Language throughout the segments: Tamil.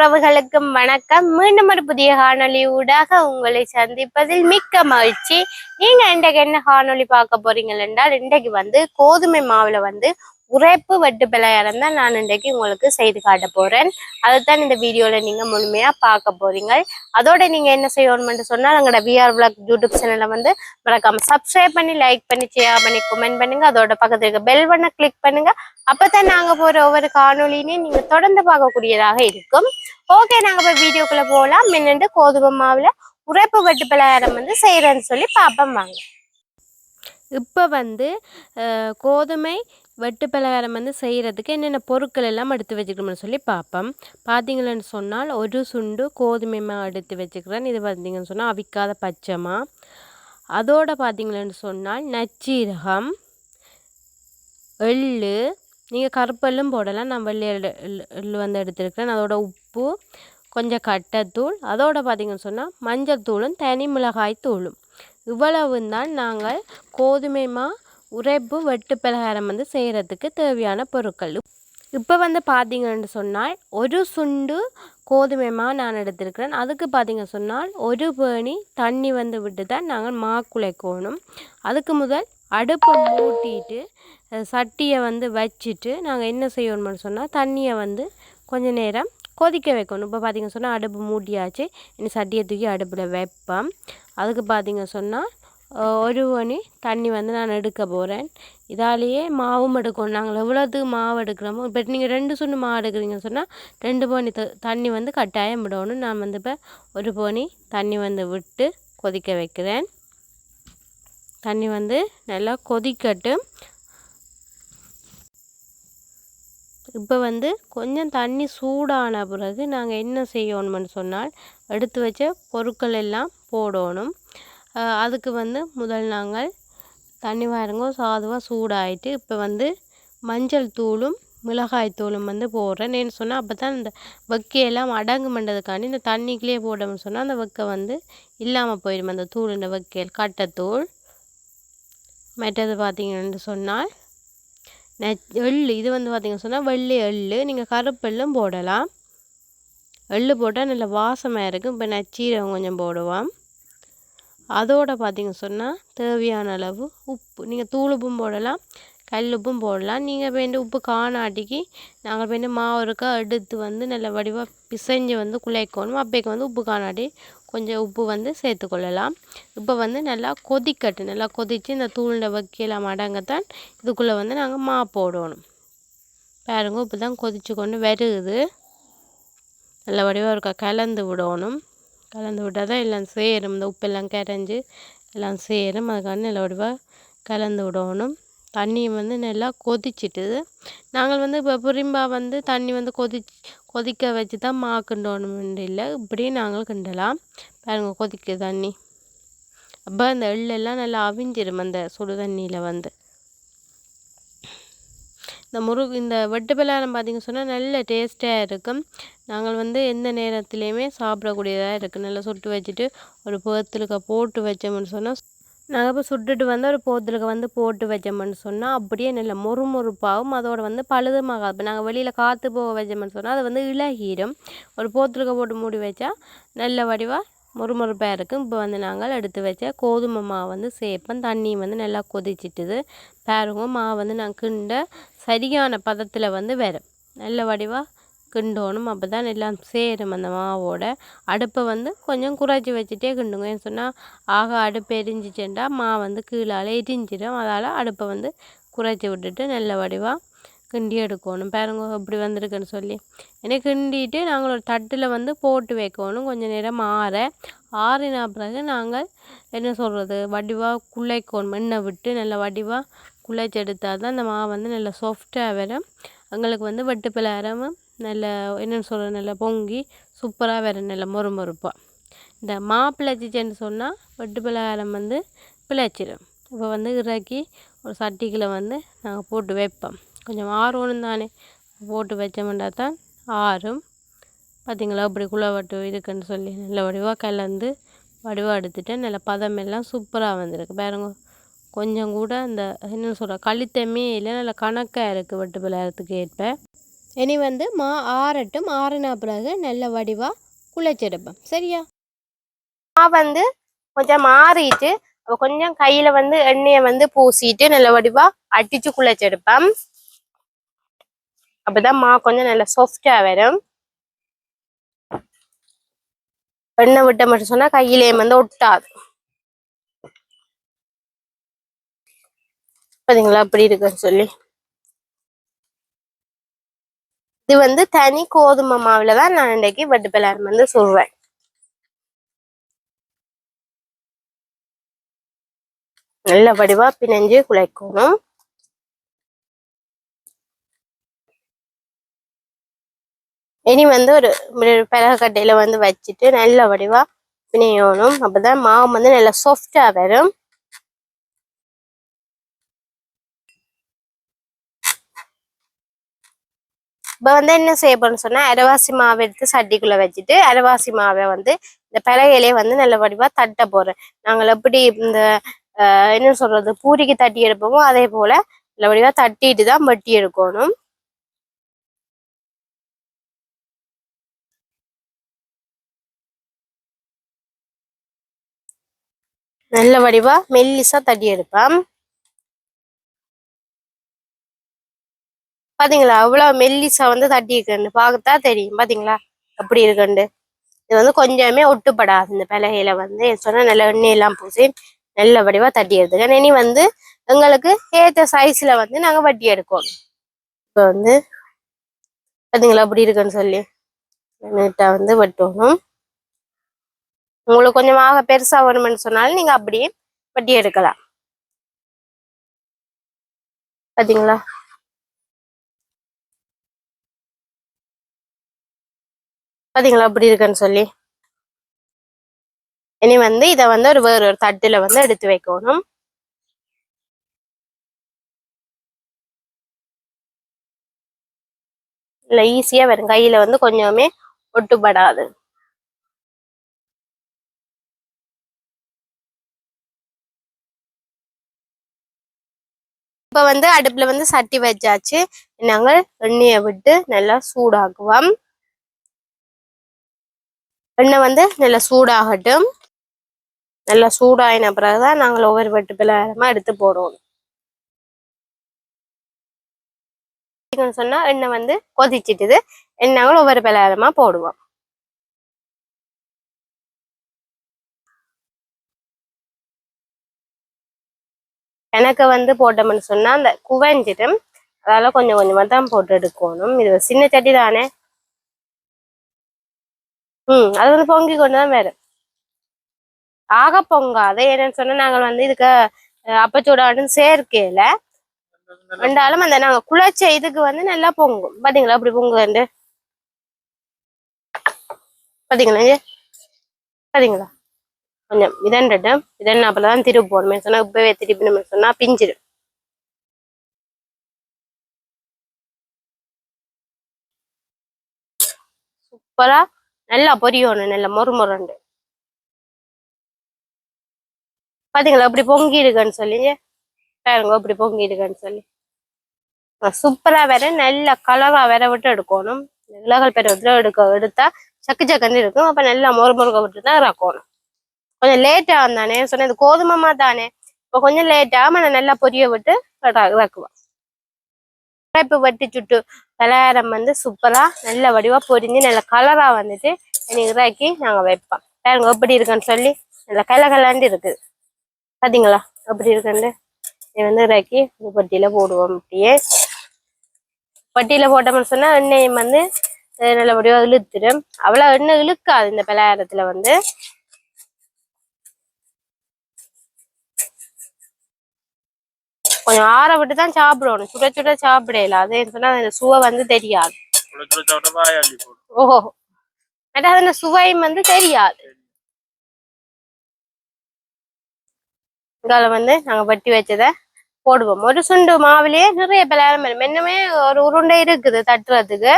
உறவுகளுக்கும் வணக்கம். மீண்டும் ஒரு புதிய காணொலி ஊடாக உங்களை சந்திப்பதில் மிக்க மகிழ்ச்சி. நீங்க இன்றைக்கு என்ன காணொலி பார்க்க போறீங்கள் என்றால் இன்றைக்கு வந்து கோதுமை மாவுல வந்து உரைப்பு வெட்டு பிள்ளையாரம் தான் நான் இன்றைக்கு உங்களுக்கு செய்து காட்ட போகிறேன் அதைத்தான் இந்த வீடியோவில் நீங்கள் முழுமையாக பார்க்க போகிறீங்க அதோட நீங்கள் என்ன செய்யணும்னு சொன்னால் எங்களோட விஆர் பிளாக் யூடியூப் சேனலை வந்து மறக்காம சப்ஸ்கிரைப் பண்ணி லைக் பண்ணி ஷேர் பண்ணி கமெண்ட் பண்ணுங்கள் அதோட பக்கத்தில் இருக்க பெல் பண்ண கிளிக் அப்போ தான் நாங்கள் போகிற ஒவ்வொரு காணொலினையும் நீங்கள் தொடர்ந்து பார்க்கக்கூடியதாக இருக்கும். ஓகே நாங்கள் போய் வீடியோக்குள்ளே போகலாம் மின்னண்டு கோதுமை மாவில் உரைப்பு வெட்டு பிள்ளையாரம் வந்து செய்கிறேன்னு சொல்லி பார்ப்போம் வாங்க. இப்போ வந்து கோதுமை வெட்டு பலகாரம் வந்து செய்கிறதுக்கு என்னென்ன பொருட்கள் எல்லாம் எடுத்து வச்சுக்கணும்னு சொல்லி பார்ப்போம். பார்த்திங்களேன்னு சொன்னால் ஒரு சுண்டு கோதுமை மாவு எடுத்து வச்சுக்கிறேன். இது பார்த்தீங்கன்னு சொன்னால் அவிக்காத பச்சைமா அதோட பார்த்தீங்களன்னு சொன்னால் நச்சீரகம் எள்ளு நீங்கள் கருப்பெல்லும் போடலாம். நான் வெள்ளை எள்ளு வந்து எடுத்துருக்கிறேன். அதோட உப்பு கொஞ்சம் கட்டத்தூள். அதோட பார்த்தீங்கன்னு சொன்னால் மஞ்சள் தூளும் தனி மிளகாய் தூளும் இவ்வளவு தான் நாங்கள் கோதுமை மா உரைப்பு வெட்டு பலகாரம் வந்து செய்கிறதுக்கு தேவையான பொருட்கள். இப்போ வந்து பார்த்தீங்கன்னு சொன்னால் ஒரு சுண்டு கோதுமைமா நான் எடுத்திருக்கிறேன். அதுக்கு பார்த்தீங்க சொன்னால் ஒரு பேணி தண்ணி வந்து விட்டு தான் நாங்கள் மா குலைக்கணும் அதுக்கு முதல் அடுப்பை மூட்டிட்டு சட்டியை வந்து வச்சுட்டு நாங்கள் என்ன செய்யணும்னு சொன்னால் தண்ணியை வந்து கொஞ்ச நேரம் கொதிக்க வைக்கணும். இப்போ பார்த்தீங்க சொன்னால் அடுப்பு மூட்டியாச்சு. இனி சட்டியை தூக்கி அடுப்பில் வைப்போம். அதுக்கு பார்த்தீங்க சொன்னால் ஒரு மணி தண்ணி வந்து நான் எடுக்க போகிறேன் இதாலேயே மாவும் எடுக்கணும் நாங்கள் எவ்வளோத்துக்கு மாவு எடுக்கிறோமோ இப்போ நீங்கள் ரெண்டு சுண்டு மாவு எடுக்கிறீங்கன்னு சொன்னால் ரெண்டு பணி த தண்ணி வந்து கட்டாயம் விடணும் நான் வந்து இப்போ ஒரு பணி தண்ணி வந்து விட்டு கொதிக்க வைக்கிறேன் தண்ணி வந்து நல்லா கொதிக்கட்டும் இப்போ வந்து கொஞ்சம் தண்ணி சூடான பிறகு நாங்கள் என்ன செய்யணும்னு சொன்னால் எடுத்து வச்ச பொருட்கள் எல்லாம் போடணும் அதுக்கு வந்து முதல் நாங்கள் தண்ணி பாருங்க சாதுவாக சூடாயிட்டு இப்போ வந்து மஞ்சள் தூளும் மிளகாய் தூளும் வந்து போடுறேன். ஏன்னு சொன்னால் அப்போ தான் இந்த வெக்கையெல்லாம் அடங்குமன்றதுக்காண்டி இந்த தண்ணிக்குள்ளேயே போடணும்னு சொன்னால் அந்த வெக்கை வந்து இல்லாமல் போயிடும். அந்த தூள் இந்த வெக்கையல் கட்டைத்தூள். மற்றது பார்த்தீங்கன்னு சொன்னால் நெச் எள் இது வந்து பார்த்தீங்கன்னு சொன்னால் வெள்ளி எள்ளு. நீங்கள் கருப்பெள்ளும் போடலாம். எள்ளு போட்டால் நல்ல வாசமாக இருக்கும். இப்போ நச்சீரகம் கொஞ்சம் போடுவோம். அதோட பார்த்தீங்க சொன்னால் தேவையான அளவு உப்பு. நீங்கள் தூள் உப்பும் போடலாம் கல் உப்பும் போடலாம். நீங்கள் வேண்டி உப்பு காணாட்டிக்கு நாங்கள் வேண்டி மாவு இருக்கா எடுத்து வந்து நல்ல வடிவாக பிசைஞ்சு வந்து குழைக்கணும். அப்பைக்கு வந்து உப்பு காணாட்டி கொஞ்சம் உப்பு வந்து சேர்த்துக்கொள்ளலாம் இப்போ வந்து நல்லா கொதிக்கட்டு நல்லா கொதித்து இந்த தூளில் வைக்கலாம் அடங்கத்தான் இதுக்குள்ளே வந்து நாங்கள் மா போடணும். பாருங்க இப்போ தான் கொதிச்சு கொண்டு வருகுது நல்ல வடிவாக இருக்கா கலந்து விடணும். கலந்து விட்டால் தான் எல்லாம் சேரும். இந்த உப்பெல்லாம் கரைஞ்சி எல்லாம் சேரும். அதுக்காக நல்ல வடிவாக கலந்து விடணும். தண்ணி வந்து நல்லா கொதிச்சிட்டு நாங்கள் வந்து இப்போ புரிம்பா வந்து தண்ணி வந்து கொதி கொதிக்க வச்சு தான் மா கிண்டணும்னு இல்லை. இப்படியும் நாங்கள் கிண்டலாம். பாருங்கள் கொதிக்க தண்ணி. அப்போ அந்த எள்ளெல்லாம் நல்லா அவிஞ்சிரும் அந்த சுடு தண்ணியில் வந்து. இந்த முருகு இந்த வெட்டு பலகாரம் பார்த்திங்க சொன்னால் நல்ல டேஸ்ட்டாக இருக்கும். நாங்கள் வந்து எந்த நேரத்துலையுமே சாப்பிடக்கூடியதாக இருக்குது நல்லா சுட்டு வச்சுட்டு ஒரு பேத்துலுக்க போட்டு வச்சோம்னு சொன்னால் நாங்கள் இப்போ சுட்டுட்டு வந்து ஒரு போத்துலுக்க வந்து போட்டு வச்சோம்னு சொன்னால் அப்படியே நல்ல முறுமுறுப்பாகவும் அதோட வந்து பழுதுமாக இப்போ நாங்கள் வெளியில் காற்று போக வச்சோம்னு சொன்னால் அது வந்து இலகிடும் ஒரு போத்துலுக்க போட்டு மூடி வச்சா நல்ல வடிவாக மொறுமொறுப்பாக இருக்கும். இப்போ வந்து நாங்கள் எடுத்து வச்ச கோதுமை மாவு வந்து சேர்ப்போம். தண்ணி வந்து நல்லா கொதிச்சிட்டுது. பாருங்க மாவு வந்து நான் கிண்ட சரியான பதத்தில் வந்து வரும். நல்ல வடிவாக கிண்டோணும். அப்போ தான் எல்லாம் சேரும் அந்த மாவோட. அடுப்பை வந்து கொஞ்சம் குறைச்சி வச்சுட்டே கிண்டுங்க. ஏன்னு சொன்னால் ஆக அடுப்பு எரிஞ்சிச்சுட்டா மா வந்து கீழால் எரிஞ்சிடும் அதால் அடுப்பை வந்து குறைச்சி விட்டுட்டு நல்ல வடிவாக கிண்டி எடுக்கணும். பாருங்க இப்படி வந்திருக்குன்னு சொல்லி. எனக்கு கிண்டிட்டு நாங்கள் ஒரு தட்டில் வந்து போட்டு வைக்கணும். கொஞ்சம் நேரம் ஆற. ஆறின பிறகு நாங்கள் என்ன சொல்கிறது வடிவாக குழைக்கணும். எண்ணெய் விட்டு நல்லா வடிவாக குழைச்செடுத்தால் தான் அந்த மாவு வந்து நல்லா சாஃப்டாக வரும். எங்களுக்கு வந்து வெட்டு பலகாரமும் நல்ல என்னென்னு சொல்கிறது நல்லா பொங்கி சூப்பராக வரும். நல்ல மொறு மொறுப்பாக இந்த மா பிழைச்சிச்சேன்னு சொன்னால் வெட்டு பலகாரம் வந்து பிழைச்சிடும் இப்போ வந்து இறக்கி ஒரு சட்டிக்கில் வந்து நாங்கள் போட்டு வைப்போம். கொஞ்சம் ஆறணும் தானே. போட்டு வச்சோம்னா தான் ஆறும். பார்த்தீங்களா இப்படி குளவட்டு இருக்குன்னு சொல்லி நல்ல வடிவாக கலந்து வடிவாக எடுத்துட்டேன் நல்ல பதம் எல்லாம் சூப்பராக வந்திருக்கு. பாருங்க. கொஞ்சம் கூட அந்த என்ன சொல்கிற கழித்தமே இல்லை. நல்ல கணக்காக இருக்குது வெட்டு விளையாடுறதுக்கு ஏற்ப. இனி வந்து மா ஆறட்டும். ஆறுனா பிறகு நல்ல வடிவாக குழைச்செடுப்பேன் சரியா? மா வந்து கொஞ்சம் மாறிட்டு கொஞ்சம் கையில் வந்து எண்ணெயை வந்து பூசிட்டு நல்ல வடிவாக அடித்து குழைச்செடுப்பேன் அப்பதான் மா கொஞ்சம் நல்லா சாஃப்டா வரும். எண்ணெய் விட்ட மட்டும் சொன்னா கையிலே வந்து ஒட்டாது. பாத்தீங்களா? அப்படி இருக்குன்னு சொல்லி. இது வந்து தனி கோதுமை மாவுல தான் நான் இன்றைக்கு வட்டு பலகாரம் வந்து சொல்றேன் நல்ல வடிவா பிணைஞ்சு குழைக்கணும். இனி வந்து ஒரு கட்டையில வந்து வச்சுட்டு நல்ல வடிவா பிணையணும். அப்பதான் மாவு வந்து நல்லா சாஃப்டாக வரும். இப்போ வந்து என்ன செய்ய போறேன்னு சொன்னா அரைவாசி மாவு எடுத்து சட்டிக்குள்ள வச்சுட்டு அரைவாசி மாவை வந்து இந்த பிறகையிலே வந்து நல்ல வடிவா தட்ட போகிறேன் நாங்கள் எப்படி இந்த என்ன சொல்றது பூரிக்கு தட்டி எடுப்போமோ அதே போல நல்ல வடிவாக தட்டிட்டு தான் வட்டி எடுக்கணும். நல்ல வடிவா மெல்லிசா தட்டி எடுப்பேன். பாத்தீங்களா? அவ்வளவு மெல்லிசா வந்து தட்டி இருக்குன்னு பார்த்தா தெரியும். பாத்தீங்களா? அப்படி இருக்குண்டு. இது வந்து கொஞ்சமே ஒட்டுப்படாது. இந்த பலகையில வந்து சொன்னா நல்ல எண்ணெய் எல்லாம் பூசி நல்ல வடிவா தட்டி எடுத்துக்க இனி வந்து எங்களுக்கு ஏற்ற சைஸ்ல வந்து நாங்க வட்டி எடுக்கணும் இப்போ வந்து பாத்தீங்களா? அப்படி இருக்குன்னு சொல்லி நீட்டா வந்து வெட்டணும். உங்களுக்கு கொஞ்சமாக பெருசா வேணும்னு சொன்னாலும் நீங்க அப்படியே வட்டி எடுக்கலாம். பாத்தீங்களா? பாத்தீங்களா? அப்படி இருக்குன்னு சொல்லி. இனி வந்து இதை வந்து ஒரு வேறு ஒரு தட்டுல வந்து எடுத்து வைக்கணும். இல்லை ஈஸியா வரும். கையில வந்து கொஞ்சமே ஒட்டுப்படாது. இப்ப வந்து அடுப்புல வந்து சட்டி வச்சாச்சு. நாங்கள் எண்ணெயை விட்டு நல்லா சூடாக்குவோம். எண்ணெய் வந்து நல்லா சூடாகட்டும். நல்லா சூடாயின பிறகுதான் நாங்கள் ஒவ்வொரு வெட்டு பிள்ளைமா எடுத்து போடுவோம். சொன்னா எண்ணெய் வந்து கொதிச்சிட்டுது. எண்ணெய் ஒவ்வொரு பிள்ளைமா போடுவோம். எனக்கு வந்து போட்டோம்னு சொன்னா அந்த குவஞ்சிட்டு அதால கொஞ்சம் கொஞ்சமாக தான் போட்டு எடுக்கணும். இது சின்ன சட்டி தானே? ம் அது வந்து பொங்கி கொண்டு தான் வேறு ஆக பொங்காது என்னன்னு சொன்னா நாங்கள் வந்து இதுக்கு அப்பச்சூடான்னு சேர்க்கையில ரெண்டாலும் அந்த நாங்க குழச்ச இதுக்கு வந்து நல்லா பொங்கும். பாத்தீங்களா? அப்படி பொங்குண்டு பார்த்தீங்களா பார்த்தீங்களா கொஞ்சம் இதன்ட்டு இதன் அப்பதான் திருப்பி போடணும் சொன்னால் இப்பவே திருப்பி சொன்னா பிஞ்சிடும் சூப்பரா நல்லா பொரியணும் நல்லா மொறு மொறுண்டு. பாத்தீங்களா? அப்படி பொங்கி இருக்குன்னு சொல்லி. பாருங்க அப்படி பொங்கி இருக்குன்னு சொல்லி சூப்பரா வேற நல்லா கலரா வேற விட்டு எடுக்கணும். இலகல் பெற விட்டு எடுக்க எடுத்தா சக்கு சக்குன்னு இருக்கும். அப்ப நல்லா மொறு மொறுக்க விட்டு தான் இறக்கணும். கொஞ்சம் லேட்டா வந்தானே. சொன்னேன் இது கோதுமமா தானே. இப்போ கொஞ்சம் லேட்டா நான் நல்லா பொரிய விட்டு இறக்குவேன். இப்போ வட்டி சுட்டு பலகாரம் வந்து சூப்பரா நல்ல வடிவா பொரிஞ்சு நல்ல கலரா வந்துட்டு எனக்கு இறக்கி நாங்க வைப்போம். பாருங்க எப்படி இருக்குன்னு சொல்லி நல்ல கலகலாண்டு இருக்குது. பாத்தீங்களா? எப்படி இருக்குன்னு? இது வந்து இறக்கி ஒரு பட்டியில போடுவோம் அப்படியே. பட்டியில போட்டோம்னு சொன்னா எண்ணெயும் வந்து நல்ல வடிவா இழுத்துடும். அவ்வளவு எண்ணெய் இழுக்காது இந்த பலகாரத்துல வந்து. கொஞ்சம் ஆற விட்டு தான் சாப்பிடணும். சுட சுட சாப்பிடல. அது சொன்னா அந்த சுவை வந்து தெரியாது. ஓஹோ. அந்த சுவையும் வந்து தெரியாது. இதால வந்து நாங்க வட்டி வச்சத போடுவோம். ஒரு சுண்டு மாவுலயே நிறைய பலகாரம் வரும். என்னமே ஒரு உருண்டை இருக்குது தட்டுறதுக்கு.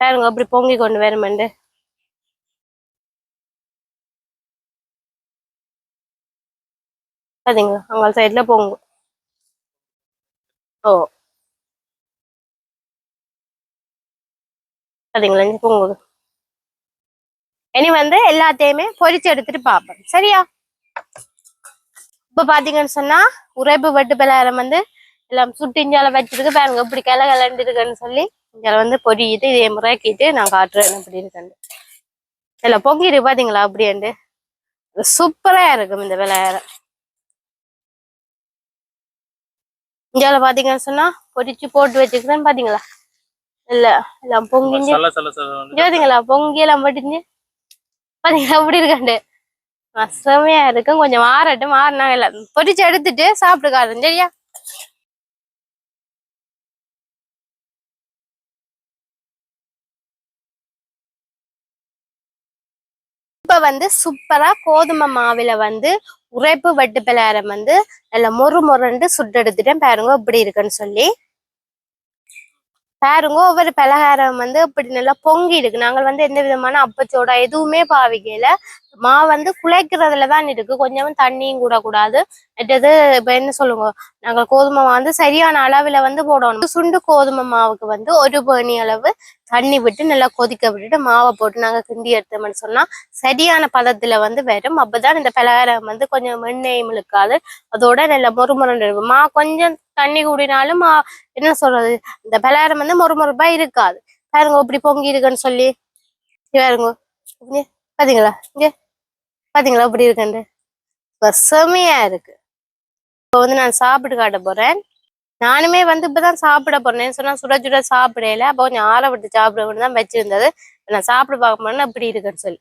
பாருங்க அப்படி பொங்கி கொண்டு வருமெண்டு. అదింగా అంగల్ సైడ్లో పొంగు ఓ அதுங்களா பொங்குது இனி வந்து எல்லாத்தையுமே பொரிச்சு எடுத்துட்டு பாப்பேன் சரியா? இப்போ பாத்தீங்கன்னு சொன்னா உறைப்பு வெட்டு பலகாரம் வந்து எல்லாம் சுட்டு இஞ்சால வச்சிருக்கு. பாருங்க இப்படி கிள கிளண்டு சொல்லி இங்கால வந்து பொரியுது இதே முறைக்கிட்டு நான் காட்டுறேன் இப்படி இருக்கேன் இதில் பொங்கிடு பார்த்தீங்களா அப்படியாண்டு. சூப்பரா இருக்கும் இந்த விளையாடம் இஞ்சால பாத்தீங்கன்னு சொன்னா பொரிச்சு போட்டு வச்சிருக்கேன்னு பாத்தீங்களா? இல்ல எல்லாம் பொங்கிஞ்சு பாத்தீங்களா பொங்கி எல்லாம் பட்டுச்சு பாத்தீங்களா? அப்படி இருக்காண்டு? செமையா இருக்கும் கொஞ்சம் மாறட்டும் மாறினா எல்லாம் பொரிச்சு எடுத்துட்டு சாப்பிட்டுக்காரு சரியா? இப்போ வந்து சூப்பரா கோதுமை மாவுல வந்து உரைப்பு வட்டு பலகாரம் வந்து நல்லா மொறு மொறுண்டு சுட்டு எடுத்துட்டேன் பாருங்க இப்படி இருக்குன்னு சொல்லி. பாருங்க ஒவ்வொரு பலகாரம் வந்து இப்படி நல்லா பொங்கி இருக்கு நாங்கள் வந்து எந்த விதமான அப்பத்தோட எதுவுமே பாவிக்கல. மாவு வந்து குழைக்கிறதுல தான் இருக்கு. கொஞ்சம் தண்ணியும் கூட கூடாது இது இப்ப என்ன சொல்லுங்க நாங்கள் கோதுமை வந்து சரியான அளவுல வந்து போடணும். சுண்டு கோதுமை மாவுக்கு வந்து ஒரு பேணி அளவு தண்ணி விட்டு நல்லா கொதிக்க விட்டுட்டு மாவை போட்டு நாங்க கிண்டி எடுத்தோம்னு சொன்னா சரியான பதத்துல வந்து வரும். அப்பதான் இந்த பலகாரம் வந்து கொஞ்சம் எண்ணெயும் இழுக்காது அதோட நல்ல மொறுமொருன்னு இருக்கும். மா கொஞ்சம் தண்ணி கூடினாலும் மா என்ன சொல்றது இந்த பலகாரம் வந்து மொறுமொறுப்பா இருக்காது. பாருங்க இப்படி பொங்கி இருக்குன்னு சொல்லி. பாருங்க. பாத்தீங்களா? இங்க. பாத்தீங்களா? இப்படி இருக்குன்னு செமையா இருக்கு. இப்போ வந்து நான் சாப்பிட்டு காட்ட போறேன். நானுமே வந்து இப்பதான் சாப்பிட போறேன் சொன்னா சுட சுட சாப்பிடல. அப்போ கொஞ்சம் ஆற விட்டு சாப்பிட தான் வச்சிருந்தது. நான் சாப்பிட பார்க்க போறேன்னா இப்படி இருக்குன்னு சொல்லி.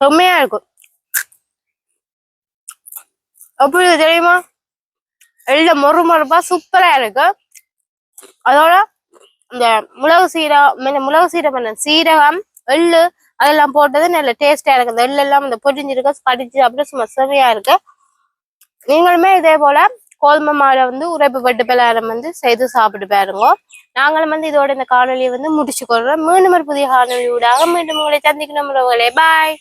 செம்மையா இருக்கும். அப்படி தெரியுமா? எல்லாம் மொறு மொறுப்பா சூப்பரா இருக்கு. அதோட இந்த மிளகு சீரகம் இந்த மிளகு சீரகம் சீரகம் எள்ளு அதெல்லாம் போட்டது நல்ல டேஸ்டா இருக்கு இந்த எல்லாம் இந்த பொரிஞ்சிருக்கு கடிச்சு அப்படியே சும்மா செமையா இருக்கு. நீங்களுமே இதே போல கோதுமை மாலை வந்து உரைப்பு பட்டு பலகாரம் வந்து செய்து சாப்பிட்டு பாருங்க. நாங்களும் வந்து இதோட இந்த காணொலியை வந்து முடிச்சு கொள்றோம். மீண்டும் ஒரு புதிய காணொலி ஊடாக மீண்டும் உங்களை சந்திக்கணும் பாய்